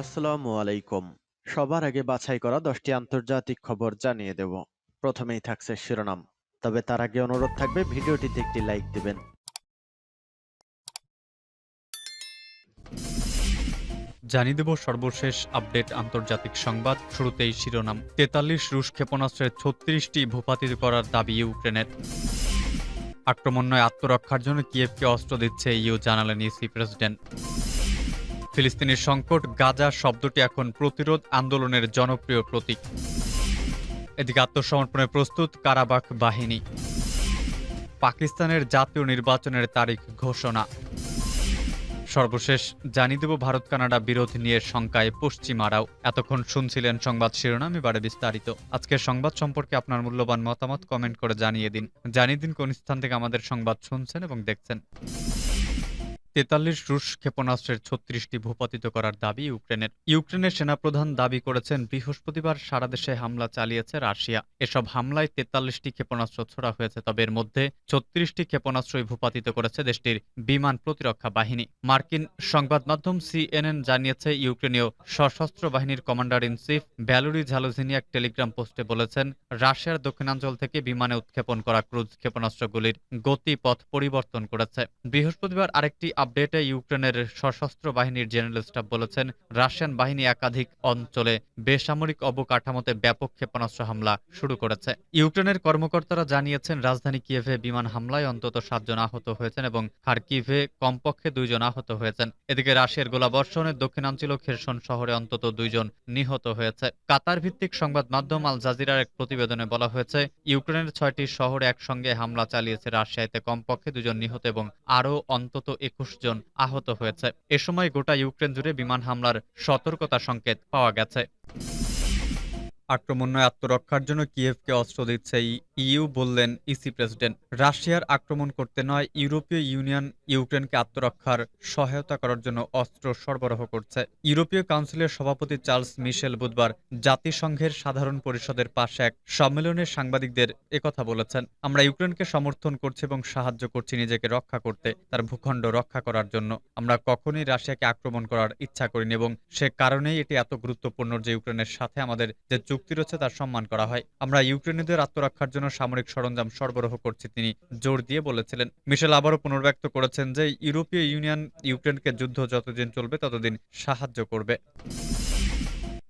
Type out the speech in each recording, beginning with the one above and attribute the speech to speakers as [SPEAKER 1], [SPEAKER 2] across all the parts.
[SPEAKER 1] আসসালামু আলাইকুম। সবার আগে বাছাই করা দশটি আন্তর্জাতিক খবর জানিয়ে দেব। প্রথমেই থাকছে শিরোনাম। তবে তার আগে অনুরোধ থাকবে, ভিডিওটিতে একটি লাইক দিবেন।
[SPEAKER 2] জানিয়ে দেব সর্বশেষ আপডেট আন্তর্জাতিক সংবাদ। শুরুতেই শিরোনাম। তেতাল্লিশ রুশ ক্ষেপণাস্ত্রের ছত্রিশটি ভূপাতিত করার দাবি ইউক্রেনের। আক্রমণ নয়, আত্মরক্ষার জন্য কিয়েভকে অস্ত্র দিচ্ছে ইউ জানালেন ইসি প্রেসিডেন্ট। ফিলিস্তিনের সংকট, গাজা শব্দটি এখন প্রতিরোধ আন্দোলনের জনপ্রিয় প্রতীক। এদিকে আত্মসমর্পণে প্রস্তুত কারাবাক বাহিনী। পাকিস্তানের জাতীয় নির্বাচনের তারিখ ঘোষণা। সর্বশেষ জানিয়ে দেব ভারত কানাডা বিরোধ নিয়ে শঙ্কায় পশ্চিমারাও। এতক্ষণ শুনছিলেন সংবাদ শিরোনাম, এবারে বিস্তারিত। আজকের সংবাদ সম্পর্কে আপনার মূল্যবান মতামত কমেন্ট করে জানিয়ে দিন। জানিয়ে দিন কোন স্থান থেকে আমাদের সংবাদ শুনছেন এবং দেখছেন। তেতাল্লিশ রুশ ক্ষেপণাস্ত্রের ছত্রিশটি ভূপাতিত করার দাবি ইউক্রেনের। ইউক্রেনের সেনাপ্রধান দাবি করেছেন, বৃহস্পতিবার সারা দেশে হামলা চালিয়েছে রাশিয়া। এসব হামলায় তেতাল্লিশটি ক্ষেপণাস্ত্র ছোড়া হয়েছে, তবে এর মধ্যে ছত্রিশটি ক্ষেপণাস্ত্রই ভূপাতিত করেছে দেশটির বিমান প্রতিরক্ষা বাহিনী। মার্কিন সংবাদ মাধ্যম সিএনএন জানিয়েছে, ইউক্রেনীয় সশস্ত্র বাহিনীর commander in chief Valerii Zaluzhnyi এক টেলিগ্রাম পোস্টে বলেছেন, রাশিয়ার দক্ষিণাঞ্চল থেকে বিমানে উৎক্ষেপণ করা ক্রুজ ক্ষেপণাস্ত্রগুলির গতিপথ পরিবর্তন করেছে। বৃহস্পতিবার আরেকটি আপডেটে ইউক্রেনের সশস্ত্র বাহিনীর জেনারেল স্টাফ বলেছেন, রাশিয়ান বাহিনী একাধিক অঞ্চলে বেসামরিক অবকাঠামোতে ব্যাপক ক্ষেপণাস্ত্র হামলা শুরু করেছে। ইউক্রেনের কর্মকর্তারা জানিয়েছেন, রাজধানী কিয়েভে বিমান হামলায় অন্তত সাতজন আহত হয়েছেন এবং খার্কিভে কমপক্ষে দুইজন আহত হয়েছেন। এদিকে রাশিয়ার গোলাবর্ষণে দক্ষিণাঞ্চল খেরসন শহরে অন্তত দুইজন নিহত হয়েছে। কাতার ভিত্তিক সংবাদ মাধ্যম আল জাজিরার এক প্রতিবেদনে বলা হয়েছে, ইউক্রেনের ছয়টি শহরে একসঙ্গে হামলা চালিয়েছে রাশিয়াতে কমপক্ষে দুজন নিহত এবং আরও অন্তত একুশ জন আহত হয়েছে। এ সময় গোটা ইউক্রেন জুড়ে বিমান হামলার সতর্কতা সংকেত পাওয়া গেছে। আক্রমণ নয় আত্মরক্ষার জন্য কিয়েভকে অস্ত্র দিচ্ছে ইইউ বললেন ইসি প্রেসিডেন্ট। রাশিয়ার আক্রমণ করতে নয়, ইউরোপীয় ইউনিয়ন ইউক্রেনকে আত্মরক্ষার সহায়তা করার জন্য অস্ত্র সরবরাহ করছে। ইউরোপীয় কাউন্সিলের সভাপতি চার্লস মিশেল বুধবার জাতিসংঘের সাধারণ পরিষদের পাশে এক সম্মেলনে সাংবাদিকদের একথা বলেছেন। আমরা ইউক্রেনকে সমর্থন করছি এবং সাহায্য করছি নিজেকে রক্ষা করতে, তার ভূখণ্ড রক্ষা করার জন্য। আমরা কখনোই রাশিয়াকে আক্রমণ করার ইচ্ছা করিনি এবং সে কারণেই এটি এত গুরুত্বপূর্ণ যে ইউক্রেনের সাথে আমাদের যে চুক্তি রয়েছে তার সম্মান করা হয়। আমরা ইউক্রেনীয়দের আত্মরক্ষার জন্য সামরিক সরঞ্জাম সরবরাহ করছি, তিনি জোর দিয়ে বলেছিলেন। মিশেল আবারও পুনর্ব্যক্ত করেছেন যে, ইউরোপীয় ইউনিয়ন ইউক্রেনকে যুদ্ধ যতদিন চলবে ততদিন সাহায্য করবে।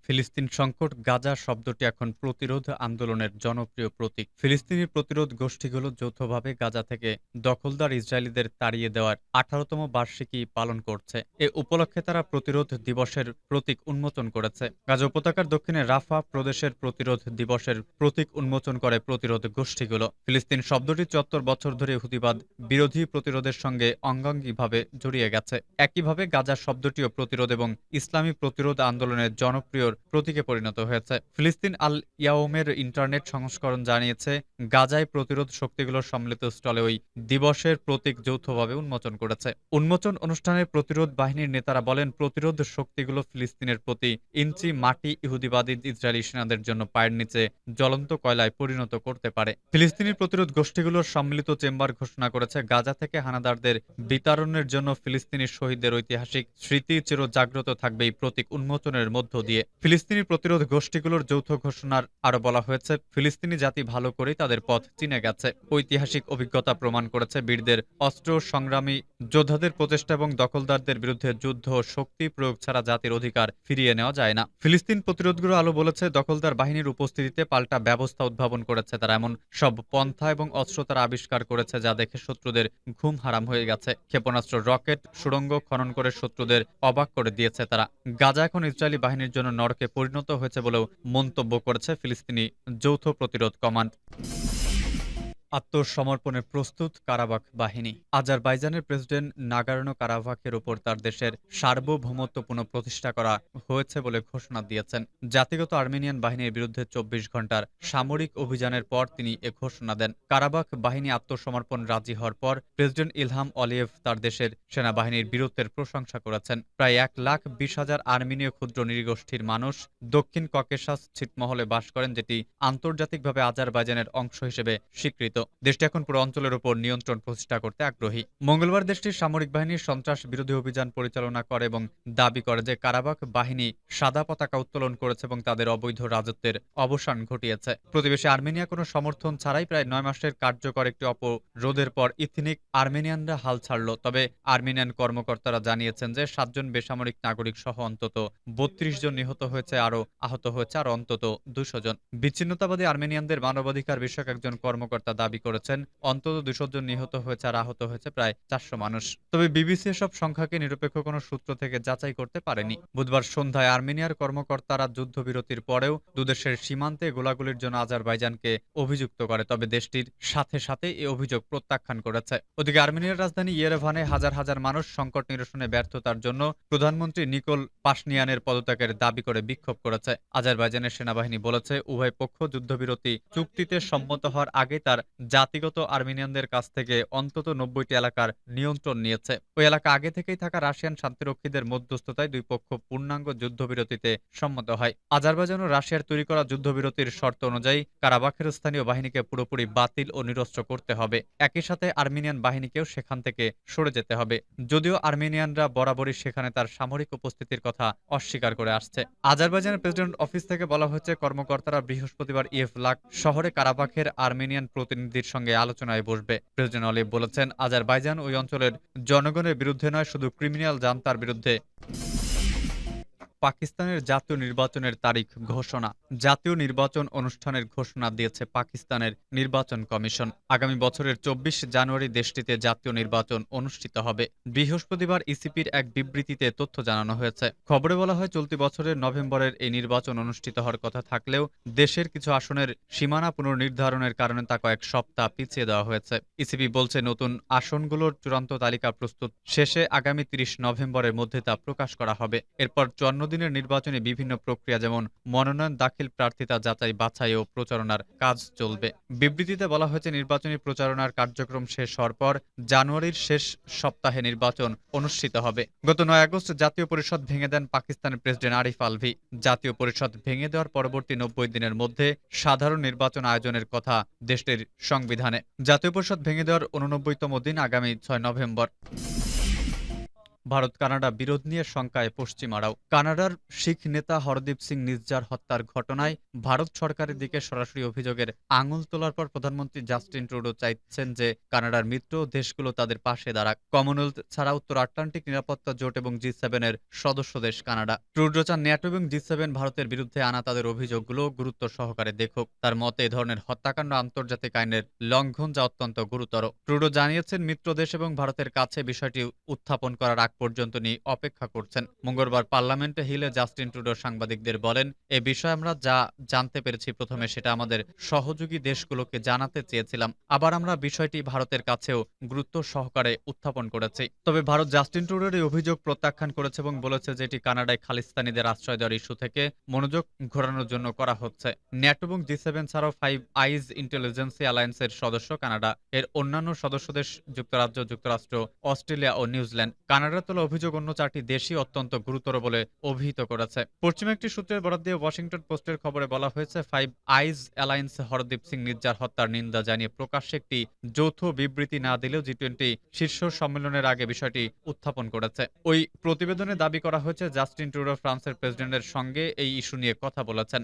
[SPEAKER 2] ফিলিস্তিন সংকট, গাজা শব্দটি এখন প্রতিরোধ আন্দোলনের জনপ্রিয় প্রতীক। ফিলিস্তিনি প্রতিরোধ গোষ্ঠীগুলো যৌথভাবে গাজা থেকে দখলদার ইসরায়েলিদের তাড়িয়ে দেওয়ার আঠারোতম বার্ষিকী পালন করছে। এ উপলক্ষে তারা প্রতিরোধ দিবসের প্রতীক উন্মোচন করেছে। গাজা উপত্যকার দক্ষিণে রাফা প্রদেশের প্রতিরোধ দিবসের প্রতীক উন্মোচন করে প্রতিরোধ গোষ্ঠীগুলো। ফিলিস্তিন শব্দটি চত্বর বছর ধরে হুদিবাদ বিরোধী প্রতিরোধের সঙ্গে অঙ্গাঙ্গিভাবে জড়িয়ে গেছে। একইভাবে গাজা শব্দটিও প্রতিরোধ এবং ইসলামী প্রতিরোধ আন্দোলনের জনপ্রিয় প্রতীকে পরিণত হয়েছে। ফিলিস্তিন আল ইয়াওমের ইন্টারনেট সংস্করণ জানিয়েছে, গাজায় প্রতিরোধ শক্তিগুলোর সম্মিলিত স্টলে ওই দিবসের প্রতীক যৌথভাবে উন্মোচন করেছে। উন্মোচন অনুষ্ঠানে প্রতিরোধ বাহিনীর নেতারা বলেন, প্রতিরোধ শক্তিগুলো ফিলিস্তিনের প্রতি ইঞ্চি মাটি ইহুদিবাদী ইসরায়েলি সেনাদের জন্য পায়ের নিচে জ্বলন্ত কয়লায় পরিণত করতে পারে। ফিলিস্তিনি প্রতিরোধ গোষ্ঠীগুলোর সম্মিলিত চেম্বার ঘোষণা করেছে, গাজা থেকে হানাদারদের বিতরণের জন্য ফিলিস্তিনি শহীদদের ঐতিহাসিক স্মৃতি চির জাগ্রত থাকবে এই প্রতীক উন্মোচনের মধ্য দিয়ে। ফিলিস্তিনি প্রতিরোধ গোষ্ঠীগুলোর যৌথ ঘোষণার আরও বলা হয়েছে, ফিলিস্তিনি জাতি ভালো করেই তাদের পথ চিনে গেছে। ঐতিহাসিক অভিজ্ঞতা প্রমাণ করেছে বীরদের অস্ত্র, সংগ্রামী যোদ্ধাদের প্রচেষ্টা এবং দখলদারদের বিরুদ্ধে যুদ্ধ শক্তি প্রয়োগ ছাড়া জাতির অধিকার ফিরিয়ে নেওয়া যায় না। ফিলিস্তিন প্রতিরোধগুলো আলো বলেছে, দখলদার বাহিনীর উপস্থিতিতে পাল্টা ব্যবস্থা উদ্ভাবন করেছে তারা। এমন সব পন্থা এবং অস্ত্র তারা আবিষ্কার করেছে যা দেখে শত্রুদের ঘুম হারাম হয়ে গেছে। ক্ষেপণাস্ত্র, রকেট, সুড়ঙ্গ খনন করে শত্রুদের অবাক করে দিয়েছে তারা। গাজা এখন ইসরায়েলি বাহিনীর জন্য নরকে পরিণত হয়েছে বলেও মন্তব্য করেছে ফিলিস্তিনি যৌথ প্রতিরোধ কমান্ড। আত্মসমর্পণে প্রস্তুত কারাবাখ বাহিনী। আজারবাইজানের প্রেসিডেন্ট নাগারনো কারাবাখের উপর তার দেশের সার্বভৌমত্ব পুনঃপ্রতিষ্ঠা করা হয়েছে বলে ঘোষণা দিয়েছেন। জাতিগত আর্মেনিয়ান বাহিনীর বিরুদ্ধে চব্বিশ ঘণ্টার সামরিক অভিযানের পর তিনি এ ঘোষণা দেন। কারাবাখ বাহিনী আত্মসমর্পণ রাজি হওয়ার পর প্রেসিডেন্ট ইলহাম অলিয়েভ তার দেশের সেনাবাহিনীর বীরত্বের প্রশংসা করেছেন। প্রায় এক লাখ বিশ হাজার আর্মেনীয় ক্ষুদ্র নৃগোষ্ঠীর মানুষ দক্ষিণ ককেশাস ছিটমহলে বাস করেন, যেটি আন্তর্জাতিকভাবে আজারবাইজানের অংশ হিসেবে স্বীকৃত। দেশটি এখন পুরো অঞ্চলের উপর নিয়ন্ত্রণ প্রতিষ্ঠা করতে আগ্রহী। মঙ্গলবার দেশটির সামরিক বাহিনী সন্ত্রাস বিরোধী অভিযান পরিচালনা করে এবং দাবি করে যে কারাবাক বাহিনী সাদা পতাকা উত্তোলন করেছে এবং তাদের অবৈধ রাজত্বের অবসান ঘটিয়েছে। প্রতিবেশী আর্মেনিয়া কোনো সমর্থন ছাড়াই প্রায় নয় মাসের কার্যকর একটি অপরোধের পর ইথনিক আর্মেনিয়ানরা হাল ছাড়ল। তবে আর্মেনিয়ান কর্মকর্তারা জানিয়েছেন যে সাতজন বেসামরিক নাগরিক সহ অন্তত বত্রিশ জন নিহত হয়েছে, আরও আহত হয়েছে আর অন্তত দুশো জন। বিচ্ছিন্নতাবাদী আর্মেনিয়ানদের মানবাধিকার বিষয়ক একজন কর্মকর্তা দাবি করেছেন। অন্তত দুশো জন নিহত হয়েছে আর আহত হয়েছে প্রায় চারশো মানুষ। তবে বিবিসি এসব সংখ্যাকে নিরপেক্ষ কোনো সূত্র থেকে যাচাই করতে পারেনি। বুধবার সন্ধ্যায় আর্মেনিয়ার কর্মকর্তারা যুদ্ধবিরতির পরেও দুদেশের সীমান্তে গোলাগুলির জন্য আজারবাইজানকে অভিযুক্ত করে, তবে দেশটির সাথে সাথে এই অভিযোগ প্রত্যাখ্যান করেছে। ওদিকে আর্মেনিয়ার রাজধানী ইয়েরেভানে হাজার হাজার মানুষ সংকট নিরসনে ব্যর্থতার জন্য প্রধানমন্ত্রী নিকোল পাশনিয়ানের পদত্যাগের দাবি করে বিক্ষোভ করেছে। আজারবাইজানের সেনাবাহিনী বলেছে, উভয় পক্ষ যুদ্ধবিরতি চুক্তিতে সম্মত হওয়ার আগে তার জাতিগত আর্মেনিয়ানদের কাছ থেকে অন্তত নব্বইটি এলাকার নিয়ন্ত্রণ নিয়েছে। ওই এলাকা আগে থেকেই থাকা রাশিয়ান শান্তিরক্ষীদের মধ্যস্থতায় দুই পক্ষ পূর্ণাঙ্গ যুদ্ধবিরতিতে সম্মত হয়। আজারবাইজান ও রাশিয়ার তৈরি করা যুদ্ধবিরতির শর্ত অনুযায়ী কারাবাখের স্থানীয় বাহিনীকে পুরোপুরি বাতিল ও নিরস্ত্র করতে হবে। একই সাথে আর্মেনিয়ান বাহিনীকেও সেখান থেকে সরে যেতে হবে। যদিও আর্মেনিয়ানরা বরাবরই সেখানে তার সামরিক উপস্থিতির কথা অস্বীকার করে আসছে। আজারবাইজানের প্রেসিডেন্ট অফিস থেকে বলা হয়েছে, কর্মকর্তারা বৃহস্পতিবার ইয়েফ লাক শহরে কারাবাখের আর্মেনিয়ান প্রতিনিধির সঙ্গে আলোচনায় বসবে। প্রেসিডেন্ট অলিভ বলেছেন, আজারবাইজান ওই অঞ্চলের জনগণের বিরুদ্ধে নয়, শুধু ক্রিমিনাল জান্তার বিরুদ্ধে। পাকিস্তানের জাতীয় নির্বাচনের তারিখ ঘোষণা। জাতীয় নির্বাচন অনুষ্ঠানের ঘোষণা দিয়েছে পাকিস্তানের নির্বাচন কমিশন। আগামী বছরের চব্বিশ জানুয়ারি দেশটিতে জাতীয় নির্বাচন অনুষ্ঠিত হবে। বৃহস্পতিবার ইসিপির এক বিবৃতিতে তথ্য জানানো হয়েছে। খবরে বলা হয়, চলতি বছরের নভেম্বরের এই নির্বাচন অনুষ্ঠিত হওয়ার কথা থাকলেও দেশের কিছু আসনের সীমানা পুনর্নির্ধারণের কারণে তা কয়েক সপ্তাহ পিছিয়ে দেওয়া হয়েছে। ইসিপি বলছে, নতুন আসনগুলোর চূড়ান্ত তালিকা প্রস্তুত। শেষে আগামী তিরিশ নভেম্বরের মধ্যে তা প্রকাশ করা হবে। এরপর চুয়ান্ন দিনের নির্বাচনে বিভিন্ন প্রক্রিয়া যেমন মনোনয়ন, দাখিল, প্রার্থিতা, যাচাই, বাছাই ও প্রচারণার কাজ চলবে। বিবৃতিতে বলা হয়েছে, নির্বাচনী প্রচারণার কার্যক্রম শেষ হওয়ার পর জানুয়ারির শেষ সপ্তাহে নির্বাচন অনুষ্ঠিত হবে। গত নয় আগস্ট জাতীয় পরিষদ ভেঙে দেন পাকিস্তানের প্রেসিডেন্ট আরিফ আলভি। জাতীয় পরিষদ ভেঙে দেওয়ার পরবর্তী নব্বই দিনের মধ্যে সাধারণ নির্বাচন আয়োজনের কথা দেশটির সংবিধানে। জাতীয় পরিষদ ভেঙে দেওয়ার উননব্বইতম দিন আগামী ছয় নভেম্বর। ভারত কানাডা বিরোধ নিয়ে শঙ্কায় পশ্চিমারাও। কানাডার শিখ নেতা হরদীপ সিং নির্জার হত্যার ঘটনায় ভারত সরকারের দিকে সরাসরি অভিযোগের আঙুল তোলার পর প্রধানমন্ত্রী জাস্টিন ট্রুডো চাইছেন যে কানাডার মিত্র দেশগুলো তাদের পাশে দাঁড়াক। কমনওয়েলথ ছাড়া উত্তর আটলান্টিক নিরাপত্তা জোট এবং জি সেভেনের সদস্য দেশ কানাডা। ট্রুডো চান ন্যাটো এবং জি সেভেন ভারতের বিরুদ্ধে আনা তাদের অভিযোগগুলো গুরুত্ব সহকারে দেখুক। তার মতে, এ ধরনের হত্যাকাণ্ড আন্তর্জাতিক আইনের লঙ্ঘন যা অত্যন্ত গুরুতর। ট্রুডো জানিয়েছেন, মিত্র দেশ এবং ভারতের কাছে বিষয়টি উত্থাপন করার আগ পর্যন্ত নিয়ে অপেক্ষা করছেন। মঙ্গলবার পার্লামেন্টে হিলে জাস্টিন ট্রুডো সাংবাদিকদের বলেন, এ বিষয়ে আমরা যা জানতে পেরেছি প্রথমে সেটা আমাদের সহযোগী দেশগুলোকে জানাতে চেয়েছিলাম। আবার আমরা বিষয়টি ভারতের কাছেও গুরুত্ব সহকারে উত্থাপন করেছি। তবে ভারত জাস্টিন ট্রুডোর এই অভিযোগ প্রত্যাখ্যান করেছে এবং বলেছে যে এটি কানাডায় খালিস্তানিদের আশ্রয় দেওয়ার ইস্যু থেকে মনোযোগ ঘোরানোর জন্য করা হচ্ছে। ন্যাটো এবং জি সেভেন ছাড়াও ফাইভ আইজ ইন্টেলিজেন্সি অ্যালায়েন্সের সদস্য কানাডা। এর অন্যান্য সদস্য দেশ যুক্তরাজ্য, যুক্তরাষ্ট্র, অস্ট্রেলিয়া ও নিউজিল্যান্ড। কানাডার তোলা অভিযোগ অন্য চারটি দেশই অত্যন্ত গুরুতর বলে অভিহিত করেছে। পশ্চিম একটি সূত্রের বরাদ দিয়ে ওয়াশিংটন পোস্টের খবরে বলা হয়েছে, Five Eyes alliance Hardeep Singh Nijjar হত্যার নিন্দা জানিয়ে প্রকাশ্যে একটি যৌথ বিবৃতি না দিলেও জি টোয়েন্টি শীর্ষ সম্মেলনের আগে বিষয়টি উত্থাপন করেছে। ওই প্রতিবেদনে দাবি করা হয়েছে, জাস্টিন ট্রুডো ফ্রান্সের প্রেসিডেন্টের সঙ্গে এই ইস্যু নিয়ে কথা বলেছেন।